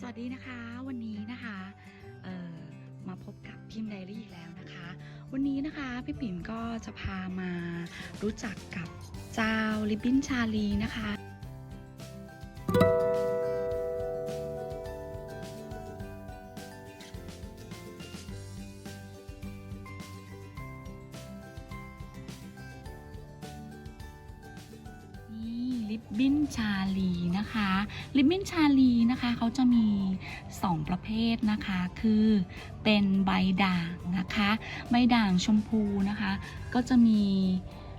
สวัสดีนะคะวันนี้นะคะมาพบกับพิมพ์ไดรี่อีกแล้วนะคะ วันนี้นะคะพี่ปิ่มก็จะพามารู้จักกับเจ้าลิบบินชาลีนะคะ ลิปบิ้นชาลีนะคะ ลิปบิ้นชาลีนะคะเขาจะมี 2 ประเภทนะคะ คือเป็นใบด่างนะคะ ใบด่างชมพูนะคะ ก็จะมี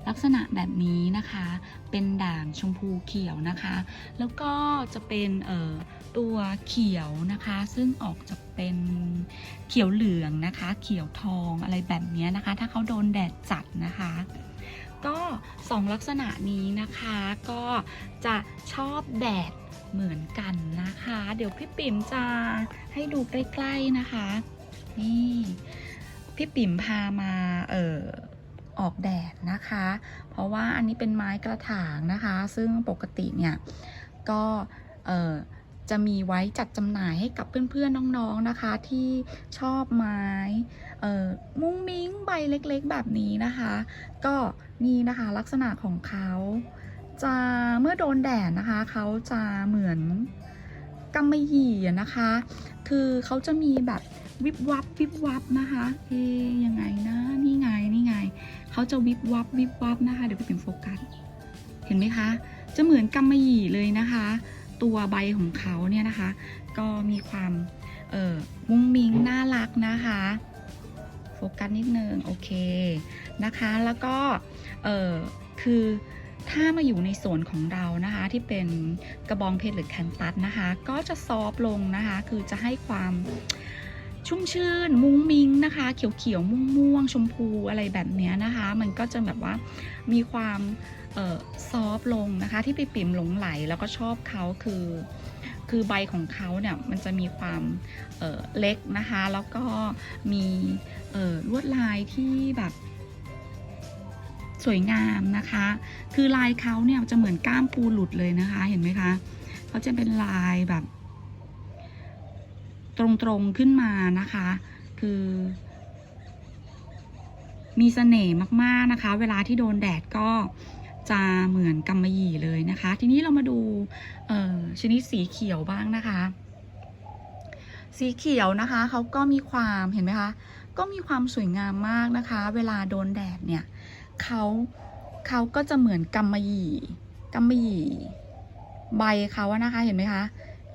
ลักษณะแบบนี้นะคะ เป็นด่างชมพูเขียวนะคะ แล้วก็จะเป็นเอ่อตัวเขียวนะคะ ซึ่งออกจะเป็นเขียวเหลืองนะคะ เขียวทองอะไรแบบนี้นะคะ ถ้าเขาโดนแดดจัดนะคะ ก็สองลักษณะนี้นะคะก็จะชอบแดดเหมือนกันนะคะ เดี๋ยวพี่ปิ่มจะให้ดูใกล้ๆนะคะ นี่พี่ปิ่มพามาเอ่อออกแดดนะคะ เพราะว่าอันนี้เป็นไม้กระถางนะคะ ซึ่งปกติเนี่ยก็เอ่อ จะมีไว้จัดจำหน่ายให้กับเพื่อนๆน้องๆนะคะ ที่ชอบไม้เอ่อมุ้งมิ้งใบเล็กๆ แบบนี้นะคะ ก็นี่นะคะลักษณะของเขาจะเมื่อโดนแดดนะคะ เขาจะเหมือนกำมะหยี่นะคะ คือเขาจะมีแบบวิบวับวิบวับนะคะเอ๊ยยังไงนะนี่ไงนี่ไงเขาจะวิบวับวิบวับนะคะ เดี๋ยวไปเป็นโฟกัส เห็นไหมคะ จะเหมือนกำมะหยี่เลยนะคะ ตัวใบของเขาเนี่ยนะคะ ก็มีความเอ่อมุ้งมิ้งน่ารักนะคะโฟกัสนิดนึงโอเคนะคะแล้วก็เออคือถ้ามาอยู่ในสวนของเรานะคะที่เป็นกระบองเพชรหรือแคนตัสนะคะ ก็จะซอฟต์ลงนะคะ คือจะให้ความ ชุ่มชื่น มุ้งมิ้งนะคะ เขียวๆ ม่วงม่วงๆชมพูอะไรแบบเนี้ยนะคะ มันก็จะแบบว่ามีความออซอฟต์ลงนะคะ ที่ไปปิ่มหลงไหลแล้วก็ชอบเขาคือคือใบของเขาเนี่ยมันจะมีความเเล็กนะคะ แล้วก็มีลวดลายที่แบบสวยงามนะคะ คือลายเขาเนี่ยจะเหมือนก้ามปูหลุดเลยนะคะ เห็นไหมคะเขาจะเป็นลายแบบ ตรงๆขึ้นมานะคะ คือ มีเสน่ห์มากๆนะคะ เวลาที่โดนแดดก็จะเหมือนกำมะหยี่เลยนะคะ ทีนี้เรามาดูเอ่อชนิดสีเขียวบ้างนะคะ สีเขียวนะคะเขาก็มีความเห็นไหมคะก็มีความสวยงามมากนะคะ เวลาโดนแดดเนี่ยเขาเขาก็จะเหมือนกำมะหยี่กำมะหยี่ใบเขาอะนะคะเห็นไหมคะ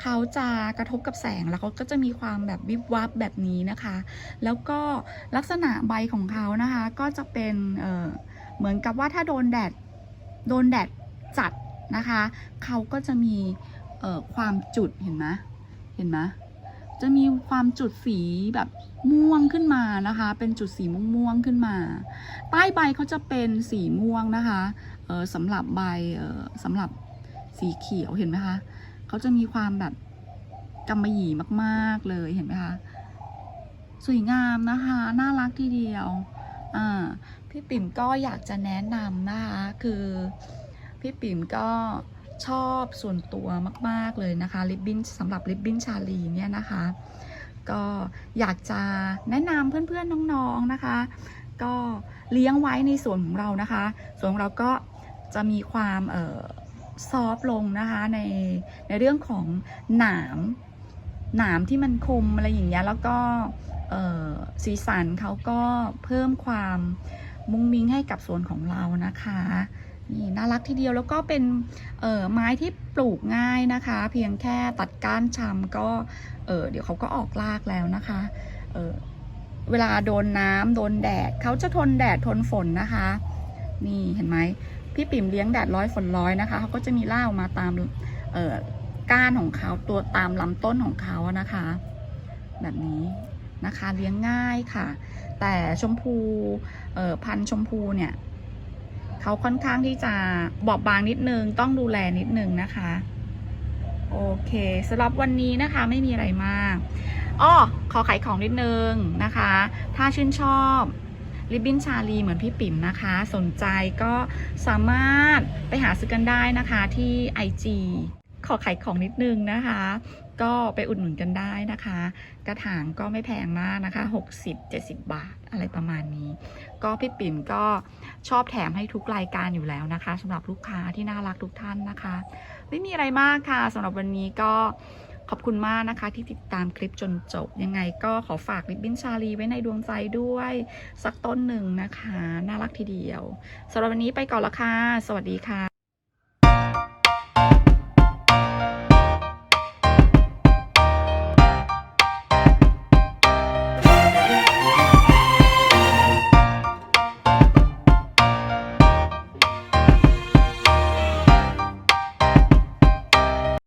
เขาจะกระทบกับแสงแล้วเขาก็จะมีความแบบวิบวับแบบนี้นะคะ แล้วก็ลักษณะใบของเขานะคะ ก็จะเป็นเเหมือนกับว่าถ้าโดนแดดโดนแดดจัดนะคะเขาก็จะมีความจุดเห็นไหมเห็นไหมจะมีความจุดสีแบบม่วงขึ้นมานะคะ เป็นจุดสีม่วงๆขึ้นมา ใต้ใบเขาจะเป็นสีม่วงนะคะสำหรับใบสำหรับสีเขียวเห็นไหมคะ เขาจะมีความแบบกำมะหยี่มากๆเลยเห็นไหมคะ สวยงามนะคะ น่ารักทีเดียว อ่า พี่ปิ่มก็อยากจะแนะนำนะคะ คือ พี่ปิ่มก็ชอบส่วนตัวมาก ๆ เลยนะคะลิปบิ้นสำหรับลิปบิ้นชาลีเนี่ยนะคะ ก็อยากจะแนะนำเพื่อนๆน้องๆนะคะ ก็เลี้ยงไว้ในส่วนของเรานะคะ ส่วนของเราก็จะมีความเอ่อ ซอฟต์ลงนะคะในในเรื่องของหนามหนามที่มันคมอะไรอย่างเงี้ยแล้วก็สีสันเขาก็เพิ่มความมุ้งมิ้งให้กับสวนของเรานะคะนี่น่ารักทีเดียวแล้วก็เป็นไม้ที่ปลูกง่ายนะคะ เพียงแค่ตัดก้านชำก็เเดี๋ยวเขาก็ออกรากแล้วนะคะเเวลาโดนน้ำโดนแดดเขาจะทนแดดทนฝนนะคะ นี่เห็นไหม พี่ปิ่มเลี้ยงแดดร้อยฝนร้อยนะคะเขาก็จะมีล่าออกมาตามเก้านของเขาตัวตามลำต้นของเขานะคะ แบบนี้นะคะเลี้ยงง่ายค่ะ แต่ชมพูพันชมพูเนี่ยเขาค่อนข้างที่จะบอบบางนิดนึง ต้องดูแลนิดนึงนะคะ โอเคสำหรับวันนี้นะคะไม่มีอะไรมากอ้อขอขายของนิดนึงนะคะ ถ้าชื่นชอบ ริบบิ้นชาลีเหมือนพี่ปิ่มนะคะ สนใจก็สามารถไปหาซื้อกันได้นะคะที่ IG ขอขายของนิดนึงนะคะ ก็ไปอุดหนุนกันได้นะคะ กระถางก็ไม่แพงมากนะคะ 60-70 บาทอะไรประมาณนี้ ก็พี่ปิ่นก็ชอบแถมให้ทุกรายการอยู่แล้วนะคะสำหรับลูกค้าที่น่ารักทุกท่านนะคะ ไม่มีอะไรมากค่ะสำหรับวันนี้ก็ ขอบคุณมากนะคะที่ติดตามคลิปจนจบ ยังไงก็ขอฝากริบบิ้นชาลีไว้ในดวงใจด้วย สักต้นหนึ่งนะคะ น่ารักทีเดียวสำหรับวันนี้ไปก่อนละค่ะ สวัสดีค่ะ